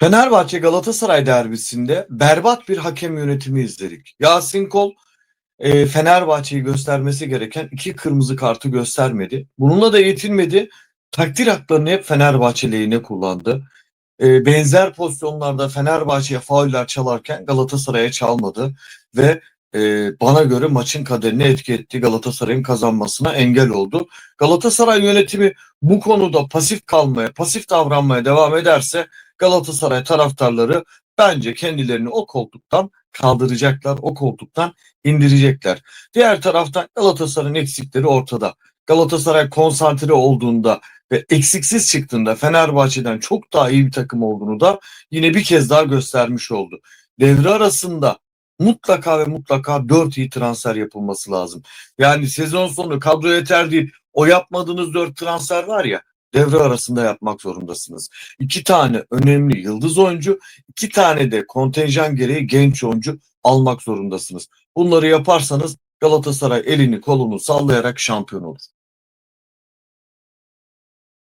Fenerbahçe Galatasaray derbisinde berbat bir hakem yönetimi izledik. Yasin Kol e, Fenerbahçe'yi göstermesi gereken iki kırmızı kartı göstermedi. Bununla da yetinmedi. Takdir haklarını hep Fenerbahçe lehine kullandı. E, benzer pozisyonlarda Fenerbahçe'ye fauller çalarken Galatasaray'a çalmadı ve e, bana göre maçın kaderini etki etti. Galatasaray'ın kazanmasına engel oldu. Galatasaray yönetimi bu konuda pasif kalmaya, pasif davranmaya devam ederse Galatasaray taraftarları bence kendilerini o koltuktan kaldıracaklar, o koltuktan indirecekler. Diğer taraftan Galatasaray'ın eksikleri ortada. Galatasaray konsantre olduğunda ve eksiksiz çıktığında Fenerbahçe'den çok daha iyi bir takım olduğunu da yine bir kez daha göstermiş oldu. Devre arasında mutlaka ve mutlaka 4 iyi transfer yapılması lazım. Yani sezon sonu kadro yeter değil. O yapmadığınız 4 transfer var ya devre arasında yapmak zorundasınız. İki tane önemli yıldız oyuncu, iki tane de kontenjan gereği genç oyuncu almak zorundasınız. Bunları yaparsanız Galatasaray elini kolunu sallayarak şampiyon olur.